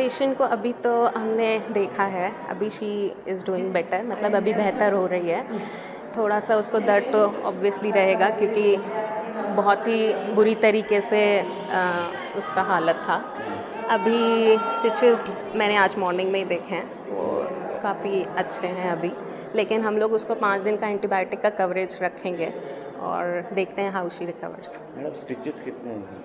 Patient को अभी तो हमने देखा है अभी शी इज़ डूइंग बेटर मतलब अभी बेहतर हो रही है। थोड़ा सा उसको दर्द तो ऑब्वियसली रहेगा क्योंकि बहुत ही बुरी तरीके से अ, उसका हालत था। अभी स्टिचेस मैंने आज मॉर्निंग में ही देखे हैं वो काफ़ी अच्छे हैं अभी। लेकिन हम लोग उसको पाँच दिन का एंटीबायोटिक का कवरेज रखेंगे। और देखते हैं how she recovers madam stitches कितने हैं?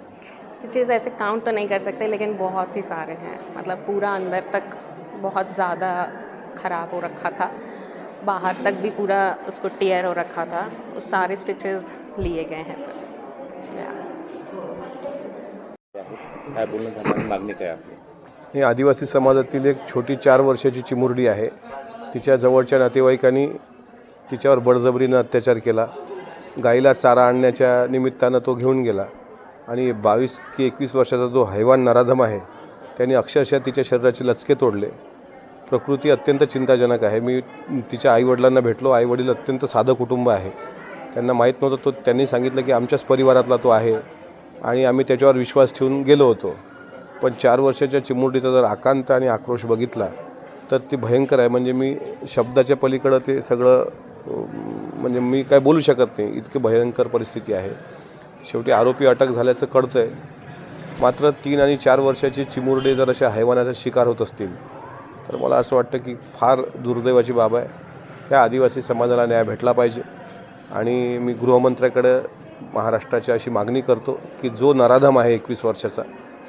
स्टिचेस ऐसे काउंट तो नहीं कर सकते लेकिन बहुत ही सारे हैं। मतलब पूरा अंदर तक बहुत ज़्यादा ख़राब हो रखा था। बाहर तक भी पूरा उसको टेयर हो रखा था। वो सारे स्टिचेस लिए गए हैं फिर। या काय बोलणं झालं? आणि मागणी काय आपली? ही आदिवासी समाजातील एक छोटी चार वर्षाची चिमुरडी आहे. तिच्या जवळच्या नातेवाईकांनी तिच्यावर बळजबरीनं अत्याचार केला. गाईला चारा आणण्याच्या निमित्तानं तो घेऊन गेला. आणि बावीस की एकवीस वर्षाचा जो हैवान नराधम आहे त्यांनी अक्षरशः तिच्या शरीराचे लचके तोडले. प्रकृती अत्यंत चिंताजनक आहे. मी तिच्या आईवडिलांना भेटलो. आईवडील अत्यंत साधं कुटुंब आहे. त्यांना माहीत नव्हतं तो त्यांनी सांगितलं की आमच्याच परिवारातला तो आहे. आणि आम्ही त्याच्यावर विश्वास ठेवून गेलो होतो. पण चार वर्षाच्या चिमुरडीचा जर आकांत आणि आक्रोश बघितला तर ती भयंकर आहे. म्हणजे मी शब्दाच्या पलीकडं ते सगळं म्हणजे मी काय बोलू शकत नाही. इतकी भयंकर परिस्थिती आहे. शेवटी आरोपी अटक झाल्याचं कळतं आहे मात्र तीन आणि चार वर्षाची चिमुरडे जर अशा हैवानाचा शिकार होत असतील तर मला असं वाटतं की फार दुर्दैवाची बाब आहे. त्या आदिवासी समाजाला न्याय भेटला पाहिजे. आणि मी गृहमंत्र्याकडं महाराष्ट्राची अशी मागणी करतो की जो नराधम आहे एकवीस वर्षाचा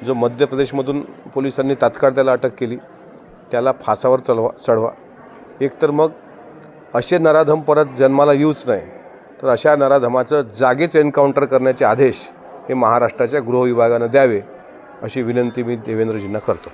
जो मध्य प्रदेशमधून पोलिसांनी तात्काळ त्याला अटक केली त्याला फासावर चढवा चढवा. एकतर मग असे नराधम परत जन्माला येऊच नाही. तर अशा नराधमाचं जागेच एन्काउंटर करण्याचे आदेश हे महाराष्ट्राच्या गृहविभागानं द्यावे अशी विनंती मी देवेंद्रजींना करतो.